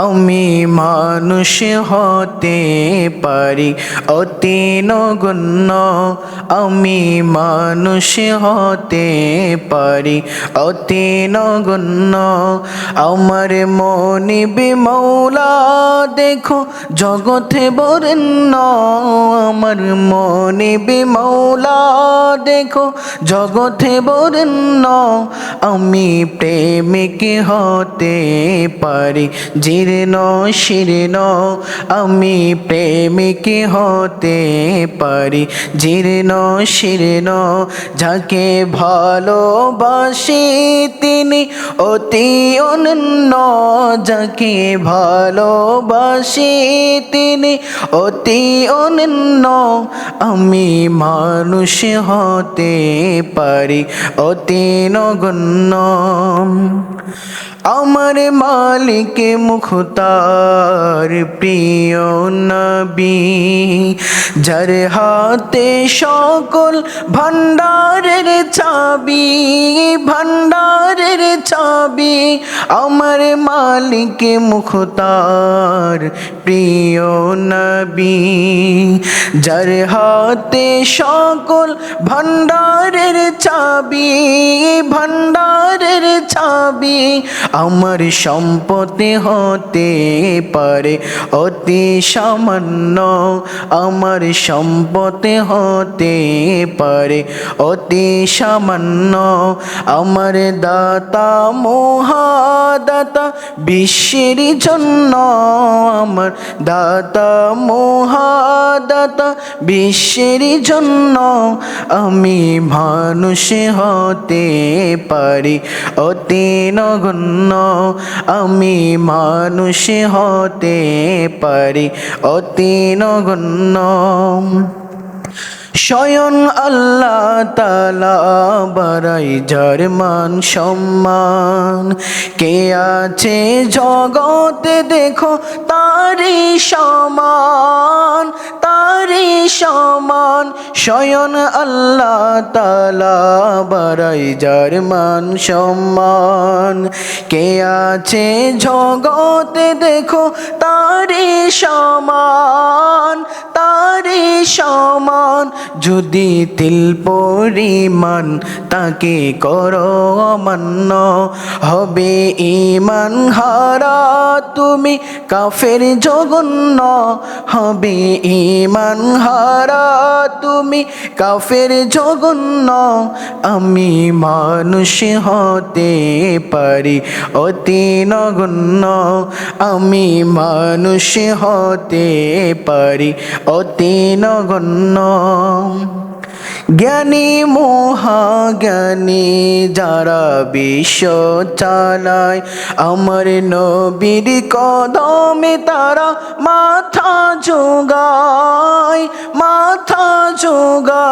আমি মানুষ হতে পারি, অতি নগণ্য। আমি মানুষ হতে পারি, অতি নগণ্য। আমার মনিবি বিমৌলা, দেখো জগতে বরেণ্য। আমার মনিবি মৌলা দেখো জগতে বরেণ্য। আমি প্রেমিক হতে পারি জীর্ণ শীর্ণ আমি প্রেমিক হতে পারি। জীর্ণ, শীর্ণ, যাকে ভালোবাসি তিনি অতি অনন্য, যাকে ভালোবাসি তিনি অতি অনন্য, আমি মানুষ হতে পারি অতি নগণ্য। আমার মালিক মুখতার প্রিয় নবী, যার হাতে সকল ভান্ডারের চাবি ভান্ডারের চাবি আমার মালিক মুখতার প্রিয় নবী, যার হাতে সকল ভান্ডারের চাবি ভান্ডারের চাবি আমার সম্পত্তি হতে পারে অতি সামান্য। আমার সম্পত্তি হতে পারে অতি সামান্য। আমার দাতা, মহাদাতা বিশ্বের জন্য। আমার দাতা, মহাদাতা বিশ্বের জন্য। আমি মানুষ হতে পারি অতি নগণ্য। আমি মানুষ হতে পারি অতি নগণ্য স্বয়ং আল্লাহ তালা বারাই যার মান সম্মান। কে আছে জগতে দেখো তারি সমান। সমান স্বয়ং আল্লাহ তালা বারাই যার মান সম্মান। কে আছে জগতে দেখো তারি সমান তারি সমান। যদি তিল পরিমাণ তাকে করো অমান্য, হবে ইমান হারা তুমি কাফের জঘন্য হবে ইমান হারা। তুমি কাফের জঘন্য, আমি মানুষ হতে পারি অতি নগণ্য। আমি মানুষ হতে পারি অতি নগণ্য। জ্ঞানী মহাজ্ঞানী যারা বিশ্ব চালায় আমার নবীর কদমে তারা মাথা মাথা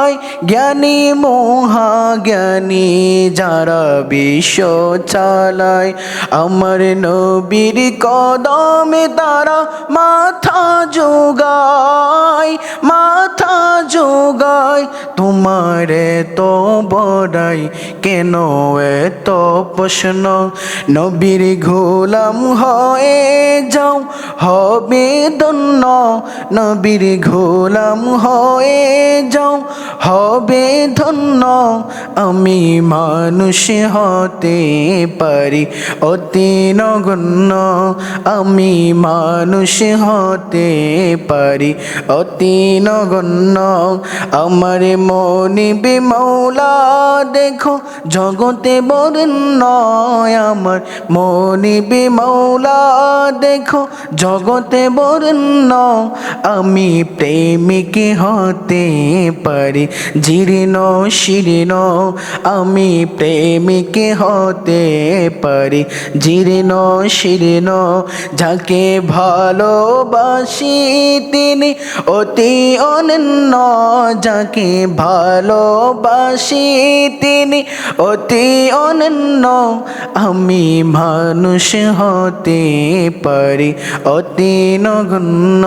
যোগায় জ্ঞানী মহাজ্ঞানী যারা বিশ্ব চালায়, আমার নবীর কদমে তারা মাথা যোগায় মাথা যোগায় তোমার তো বড়াই কেন এত প্রশ্ন? নবীর গোলাম হয়ে যাও হবে দন্য, নবীর ঘোলাম হয়ে যাও। হবে ধন্য, আমি মানুষ হতে পারি অতি নগণ্য, আমি মানুষ হতে পারি অতি নগণ্য। আমার মনিবি মৌলা দেখো জগতে বরেণ্য। আমার মনিবি মৌলা দেখো জগতে বরেণ্য আমি প্রেমিক হতে পারি। জীর্ণ, শীর্ণ, আমি প্রেমিক হতে পারি। জীর্ণ, শীর্ণ, যাকে ভালোবাসি তিনি অতি অনন্য, যাকে ভালোবাসি তিনি অতি অনন্য, আমি মানুষ হতে পারি। অতি নগণ্য